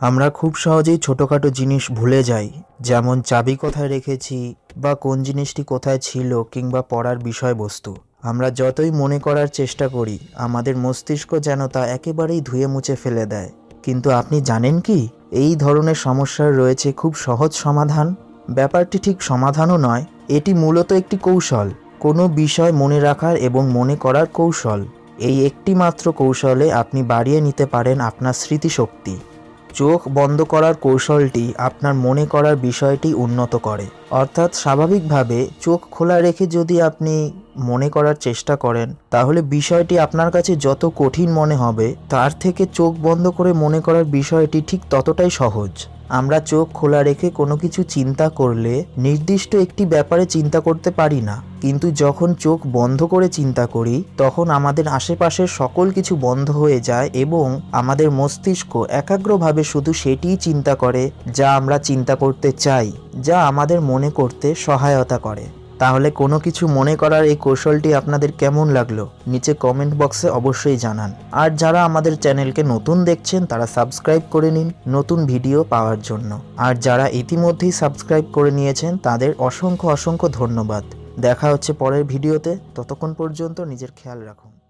আমরা খুব সহজেই ছোটোখাটো জিনিস ভুলে যাই, যেমন চাবি কোথায় রেখেছি বা কোন জিনিসটি কোথায় ছিল কিংবা পড়ার বিষয়বস্তু। আমরা যতই মনে করার চেষ্টা করি, আমাদের মস্তিষ্ক যেন তা একেবারেই ধুয়ে মুছে ফেলে দেয়। কিন্তু আপনি জানেন কি? এই ধরনের সমস্যার রয়েছে খুব সহজ সমাধান? ব্যাপারটি ঠিক সমাধানও নয়, এটি মূলত একটি কৌশল, কোনো বিষয় মনে রাখার এবং মনে করার কৌশল। এই একটি মাত্র কৌশলে আপনি বাড়িয়ে নিতে পারেন আপনার স্মৃতিশক্তি। চোখ বন্ধ করার কৌশলটি আপনার মনে করার বিষয়টি উন্নত করে। অর্থাৎ স্বাভাবিকভাবে চোখ খোলা রেখে যদি আপনি মনে করার চেষ্টা করেন, তাহলে বিষয়টি আপনার কাছে যত কঠিন মনে হবে, তার থেকে চোখ বন্ধ করে মনে করার বিষয়টি ঠিক ততটাই সহজ। আমরা চোখ খোলা রেখে কোনো কিছু চিন্তা করলে নির্দিষ্ট একটি ব্যাপারে চিন্তা করতে পারি না। কিন্তু যখন চোখ বন্ধ করে চিন্তা করি, তখন আমাদের আশেপাশের সকল কিছু বন্ধ হয়ে যায় এবং আমাদের মস্তিষ্ক একাগ্রভাবে শুধু সেটিই চিন্তা করে যা আমরা চিন্তা করতে চাই, যা আমাদের মনে করতে সহায়তা করে। তাহলে কোনো কিছু মনে করার এই কৌশলটি আপনাদের কেমন লাগল? নিচে কমেন্ট বক্সে অবশ্যই জানান। আর যারা আমাদের চ্যানেলকে নতুন দেখছেন, তারা সাবস্ক্রাইব করে নিন নতুন ভিডিও পাওয়ার জন্য। আর যারা ইতিমধ্যেই সাবস্ক্রাইব করে নিয়েছেন, তাদের অসংখ্য অসংখ্য ধন্যবাদ। দেখা হচ্ছে পরের ভিডিওতে। ততক্ষণ পর্যন্ত নিজের খেয়াল রাখুন।